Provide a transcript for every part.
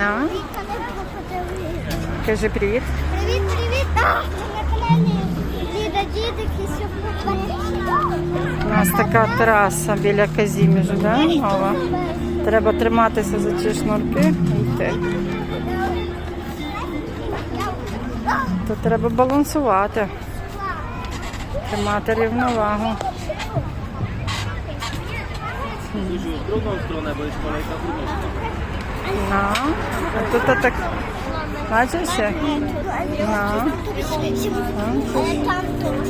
Ну, кажи привіт. Привіт, привіт! На каналі Діда Дідик і сьогодні. У нас така траса біля Казіміжу, да? Нова. Треба триматися за ці шнурки і йти. То треба балансувати. Тримати рівновагу. w а тут так. Бачиш? як?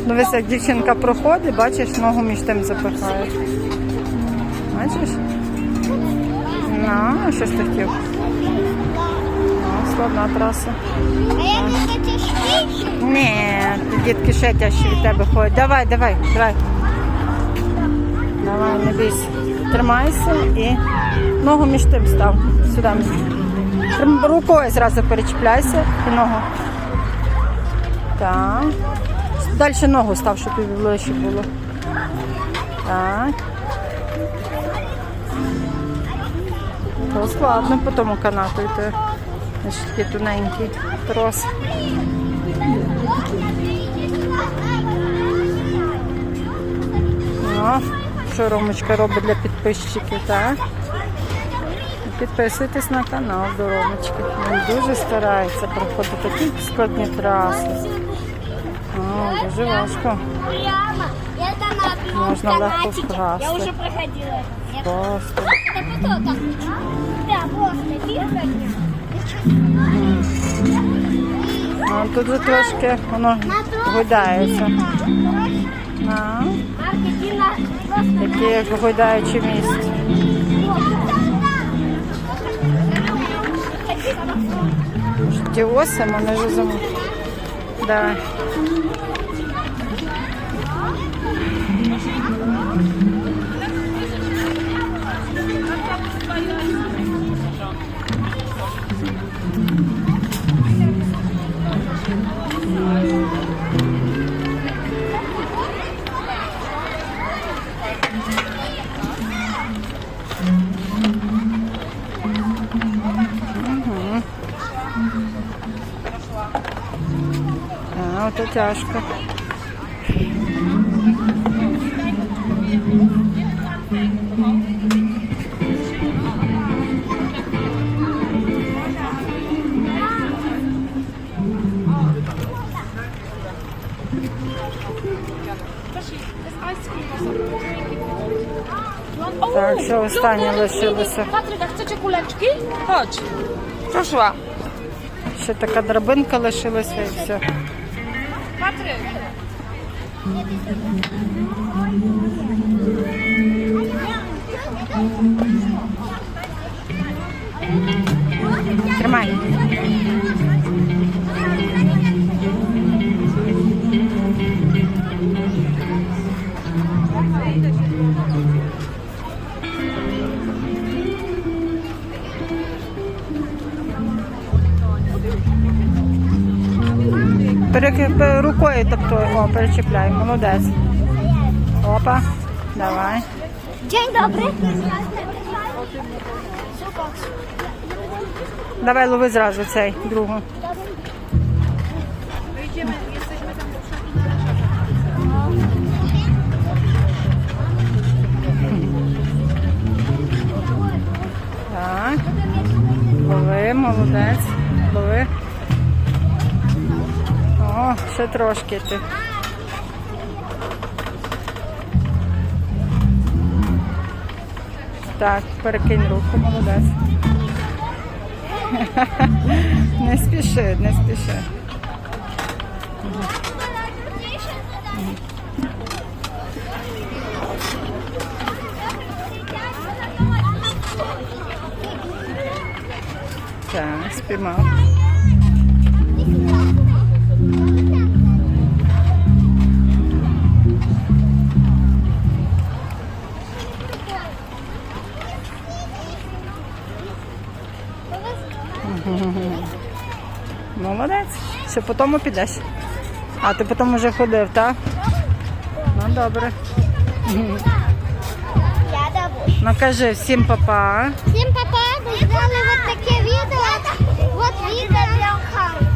Ну. Ось як дівчинка проходить, бачиш, ногу між тим запихає. Бачиш? А що ж ти хотів? Ну, складна траса. А я не хочу швидше. Ні, дітки ще тяжче від тебе ходять. Давай, давай, давай. Давай, не бійся. Тримайся і ногу між тим став. Сюди. Рукою зразу перечіпляйся і ногу. Так. Далі ногу став, щоб ближче було. Так. То складно по тому канату йти. Ось такий тоненький трос. Ну, що Ромочка робить для підписчиків, так? Підписуйтесь на канал доробочки. Він дуже старається проходити такі складні траси. О, дуже важко. Прямо. Я там на одном легко вкрасти. Я уже проходила. Просто. А тут же трошки воно гойдається. Таке як гойдаюче місце. Ті оси мене вже зам... А, ото тяжко. Так, що останнє лишилося. Patryk, a chcecie kuleczki? Chodź. Proszę. Ще така драбинка лишилася і все. Patrz. Перек... Рукою тобто о, перечіпляй, молодець. Опа, давай. Dzień dobry. Давай лови зразу цей другу. Так. Лови, молодець. Ще трошки ти. Так, перекинь руку, молодець. Не спіши, не спіши. Так, спіймав. Молодець. Що потім підеш. А ти потім вже ходив, так? Ну добре. Ну кажи всім папа. Всім папа, ми зробили вот таке відео. Вот відео для Охану.